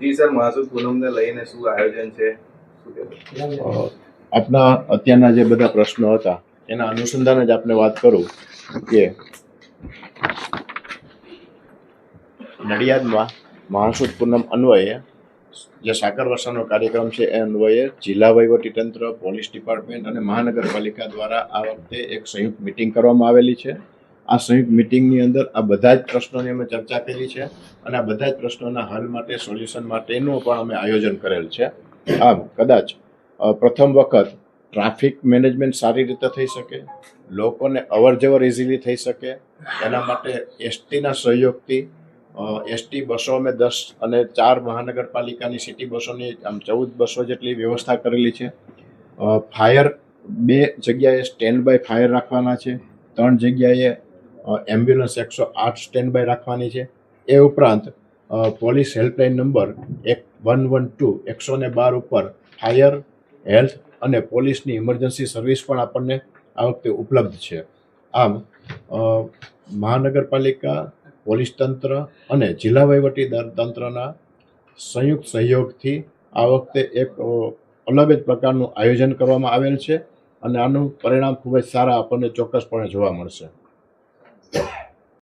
જી sir માસુદ પૂનમને લઈને શું આયોજન છે? આપના અત્યારના જે બધા પ્રશ્નો હતા, એના અનુસંધાને જ આપને વાત કરું કે નડિયાદમાં મહાસુદ પૂનમ અન્વયે જે સાકર વર્ષાનો કાર્યક્રમ છે, એ અન્વયે જિલ્લા વહીવટીતંત્ર પોલીસ ડિપાર્ટમેન્ટ અને મહાનગરપાલિકા દ્વારા આ વખતે એક સંયુક્ત મિટિંગ કરવામાં આવેલી છે. આ સંયુક્ત મિટિંગની અંદર આ બધા જ પ્રશ્નોની અમે ચર્ચા કરી છે અને આ બધા જ પ્રશ્નોના હલ માટે, સોલ્યુશન માટેનું પણ અમે આયોજન કરેલ છે. આમ, કદાચ પ્રથમ વખત ટ્રાફિક મેનેજમેન્ટ સારી રીતે થઈ શકે, લોકોને અવર જવર ઇઝીલી થઈ શકે, એના માટે એસટીના સહયોગથી એસટી બસો અમે દસ અને ચાર મહાનગરપાલિકાની સિટી બસોની આમ ચૌદ બસો જેટલી વ્યવસ્થા કરેલી છે. ફાયર બે જગ્યાએ સ્ટેન્ડ બાય ફાયર રાખવાના છે, ત્રણ જગ્યાએ એમ્બ્યુલન્સ એકસો આઠ સ્ટેન્ડ બાય રાખવાની છે. એ ઉપરાંત પોલીસ હેલ્પલાઇન નંબર એક વન વન ટુ, એકસો ને બાર ઉપર ફાયર હેલ્થ અને પોલીસની ઇમરજન્સી સર્વિસ પણ આપણને આ વખતે ઉપલબ્ધ છે. આમ મહાનગરપાલિકા, પોલીસ તંત્ર અને જિલ્લા વહીવટી તંત્રના સંયુક્ત સહયોગથી આ વખતે એક અલગ જ પ્રકારનું આયોજન કરવામાં આવેલ છે અને આનું પરિણામ ખૂબ જ સારા આપણને ચોક્કસપણે જોવા મળશે. Yeah.